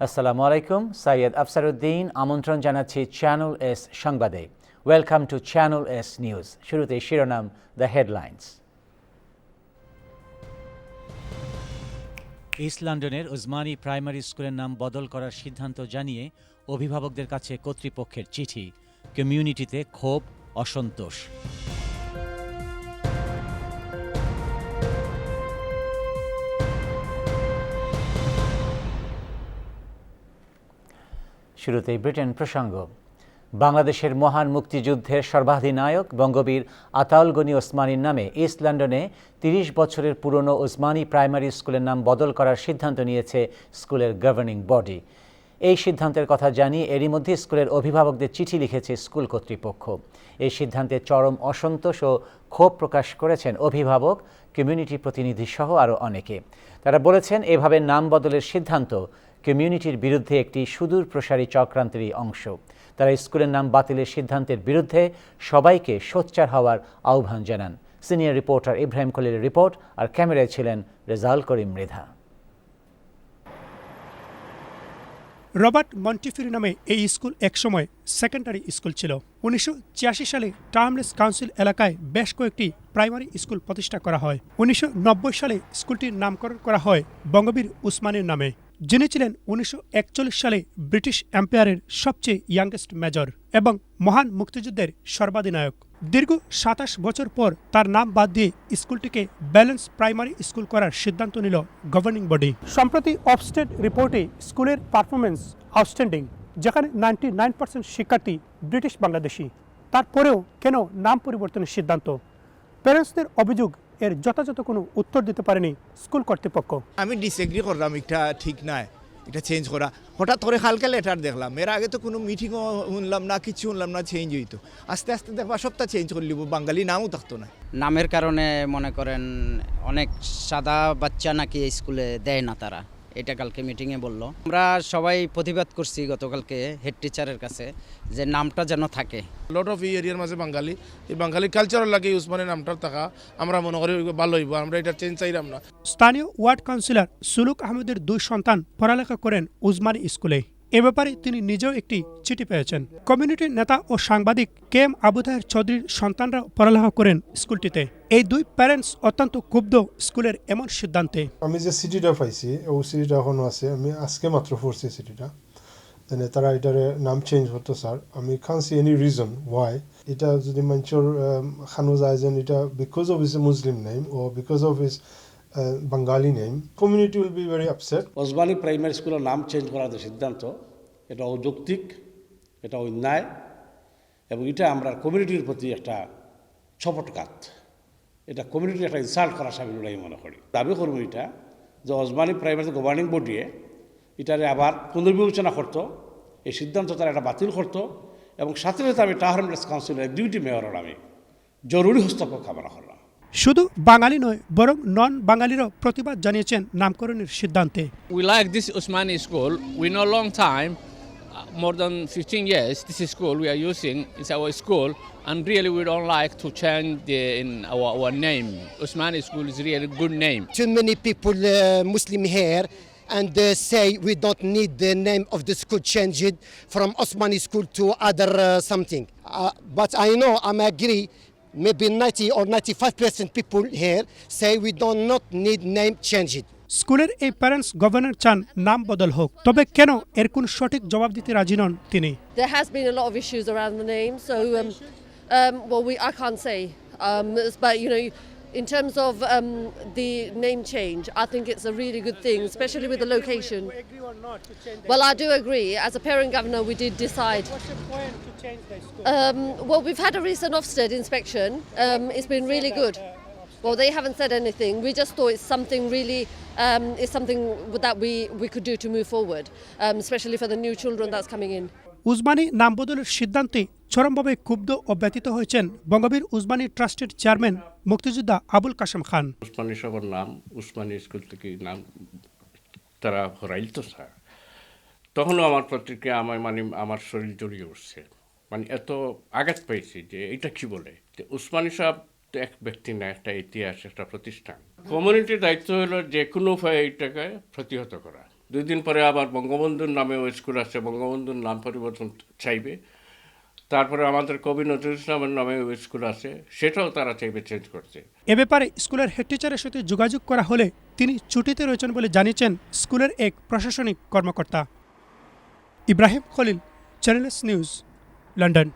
আসসালামু আলাইকুম সৈয়দ আফসারুদ্দিন আমন্ত্রণ জানাচ্ছি চ্যানেল এস সংবাদে welcome to channel S news শুরুতে শিরোনাম দ্য হেডলাইন্স ইস্ট লন্ডনের উসমানী প্রাইমারি স্কুলের নাম বদল করার সিদ্ধান্ত জানিয়ে অভিভাবকদের কাছে কর্তৃপক্ষের চিঠি। কমিউনিটিতে ক্ষোভ, অসন্তোষ। শুরুতেই ব্রিটেন প্রসঙ্গ। বাংলাদেশের মহান মুক্তিযুদ্ধের সর্বাধিনায়ক বঙ্গবীর আতাউল গনি ওসমানীর নামে ইস্ট লন্ডনে তিরিশ বছরের পুরনো ওসমানী প্রাইমারি স্কুলের নাম বদল করার সিদ্ধান্ত নিয়েছে স্কুলের গভর্নিং বডি। এই সিদ্ধান্তের কথা জানিয়ে এরই মধ্যে স্কুলের অভিভাবকদের চিঠি লিখেছে স্কুল কর্তৃপক্ষ। এই সিদ্ধান্তে চরম অসন্তোষ ও ক্ষোভ প্রকাশ করেছেন অভিভাবক, কমিউনিটি প্রতিনিধি সহ আরও অনেকে। তারা বলেছেন, এভাবে নাম বদলের সিদ্ধান্ত কমিউনিটির বিরুদ্ধে একটি সুদূর প্রসারী চক্রান্তেরই অংশ। তারা স্কুলের নাম বাতিলের সিদ্ধান্তের বিরুদ্ধে সবাইকে সোচ্চার হওয়ার আহ্বান জানান। সিনিয়র রিপোর্টার ইব্রাহিম খলিলের রিপোর্ট আর ক্যামেরায় ছিলেন রেজাউল করিম মৃধা। রবার্ট মন্টিফিরি নামে এই স্কুল একসময় সেকেন্ডারি স্কুল ছিল। উনিশশো ছিয়াশি সালে টার্মলেস কাউন্সিল এলাকায় বেশ কয়েকটি প্রাইমারি স্কুল প্রতিষ্ঠা করা হয়। উনিশশো নব্বই সালে স্কুলটির নামকরণ করা হয় বঙ্গবীর উসমানের নামে। যিনি ছিলেন উনিশশো একচল্লিশ সালে ব্রিটিশ এম্পায়ারের সবচেয়ে ইয়াংগেস্ট মেজর এবং মহান মুক্তিযুদ্ধের সর্বাধিনায়ক। দীর্ঘ সাতাশ বছর পর তার নাম বাদ দিয়ে স্কুলটিকে ব্যালেন্স প্রাইমারি স্কুল করার সিদ্ধান্ত নিল গভর্নিং বডি সম্প্রতি অফস্টেট রিপোর্টে স্কুলের পারফরমেন্স আউটস্ট্যান্ডিং যেখানে নাইনটি নাইন পার্সেন্ট শিক্ষার্থী ব্রিটিশ বাংলাদেশি। তারপরেও কেন নাম পরিবর্তনের সিদ্ধান্ত? প্যারেন্টসদের অভিযোগ এর যথাযথ কোনো উত্তর দিতে পারেনি স্কুল কর্তৃপক্ষ। আমি ডিসএগ্রি করলাম এটা ঠিক নাই এটা চেঞ্জ করা। হঠাৎ করে হালকা লেটার দেখলাম এর আগে তো কোনো মিটিংও শুনলাম না কিছু শুনলাম না চেঞ্জ হইতো। আস্তে আস্তে দেখবা সবটা চেঞ্জ করে লিব বাঙালি নামও থাকতো না। নামের কারণে মনে করেন অনেক সাদা বাচ্চা নাকি স্কুলে দেয় না তারা। এটা কালকে মিটিংয়ে বলল। আমরা সবাই প্রতিবাদ করছি গতকালকে হেড টিচারের কাছে যে নামটা যেন থাকে। লট অফ এই এরিয়ার মাঝে বাঙালি। এই বাঙালি কালচারাল লাগে উসমানের নামটা থাকা। আমরা মনে করি ভালো হইব আমরা এটা চেঞ্জ চাইলাম না। স্থানীয় ওয়ার্ড কাউন্সিলর সুলুক আহমেদের দুই সন্তান পড়ালেখা করেন উজমানি স্কুলে। এ ব্যাপারে তিনি নিজেও একটি চিঠি পেয়েছেন। কমিউনিটির নেতা ও সাংবাদিক কে এম আবুদাহের চৌধুরীর সন্তানরা পড়ালেখা করেন স্কুলটিতে। এই দুই প্যারেন্টস অত্যন্ত ক্ষুব্ধ স্কুলের এমন সিদ্ধান্তে। আমি যে সিটিটা পাইছি, ও সিটিটা এখনও আছে, আমি আজকে মাত্র পড়ছি সিটিটা মানে তারা এটার নাম চেঞ্জ হতো স্যার। আমি can see any reason why এটা যদি মানুষের খানো যায় যেন এটা because of his Muslim name or because of his Bengali name community will be very upset Osmani primary স্কুলের নাম চেঞ্জ করার যে সিদ্ধান্ত, এটা অযৌক্তিক, এটা অন্যায়, এবং এটা আমরা কমিউনিটির প্রতি একটা ছপটকাত। এটা কমিউনিটির একটা ইনসাল্ট করা সামিল আমি মনে করি। দাবি করব এটা যে ওসমানী প্রাইমারি গভর্নিং বডিয়ে এটারে আবার পুনর্বিবেচনা করতো, এই সিদ্ধান্ত তারা এটা বাতিল করতো, এবং সাথে সাথে আমি টাহারমেন্টস কাউন্সিলের ডিউটি মেয়রের আমি জরুরি হস্তক্ষেপ কামনা করলাম। শুধু বাঙালি নয় বরং নন বাঙালিরও প্রতিবাদ জানিয়েছেন নামকরণের সিদ্ধান্তে We like this Usmani school. We know long time, uh, more than 15 years, this is school we are using. It's our school, and really we don't like to change the, in our, our name. Usmani school is really good name. too many people uh, Muslim here and uh, say we don't need the name of the school changed from Osmani school to other uh, something. Uh, but I know I'm agree. Maybe 90 or 95 percent people here say we do not need name change it স্কুলের এই parents governor চান নাম বদল হোক তবে কেন এর কোন সঠিক জবাব দিতে রাজি নন তিনি There has been a lot of issues around the name, so um, um, well, we I can't say, um, but you know, in terms of um, the name change, I think it's a really good thing, especially with the location. Well, I do agree. As a parent governor, we did decide. Um, well, we've had a recent Ofsted inspection. Um, it's been really good. Well, they haven't said anything. We just thought it's something really, um, it's something that we, we could do to move forward, um, especially for the new children that's coming in. Usmani নাম বদলের সিদ্ধান্তে চরমভাবে ক্ষুব্ধ ও ব্যতীত হয়েছেন বঙ্গবীর উসমানী ট্রাস্টের chairman মুক্তিযোদ্ধা আবুল কাশেম খান। উসমানী সবার নাম, উসমানী স্কুল থেকে নাম তারা হরাইল তো, স্যার। তখনও আমার প্রতিক্রিয়া আমার মানে আমার শরীর জড়িয়ে উঠছে। মানে এত আঘাত পেয়েছি যে এটা কি বলে? যে উসমানী সাহেব এক ব্যক্তি না, একটা ইতিহাস, একটা প্রতিষ্ঠান। কমিউনিটির দায়িত্ব হলো যে কোনো উপায়ে এটাকে প্রতিহত করা। দুই দিন পরে আবার বঙ্গবন্ধুর নামে ওই স্কুল আসছে বঙ্গবন্ধুর নাম পরিবর্তন চাইবে। তারপরে আমাদের কবি নজরুল ইসলামের নামে স্কুল আছে, সেটাও তারা চাইবে চেঞ্জ করছে এ ব্যাপারে স্কুলের হেড টিচারের সাথে যোগাযোগ করা হলে তিনি ছুটিতে রয়েছেন বলে জানিয়েছেন স্কুলের এক প্রশাসনিক কর্মকর্তা। Ibrahim Khalil Channel S news London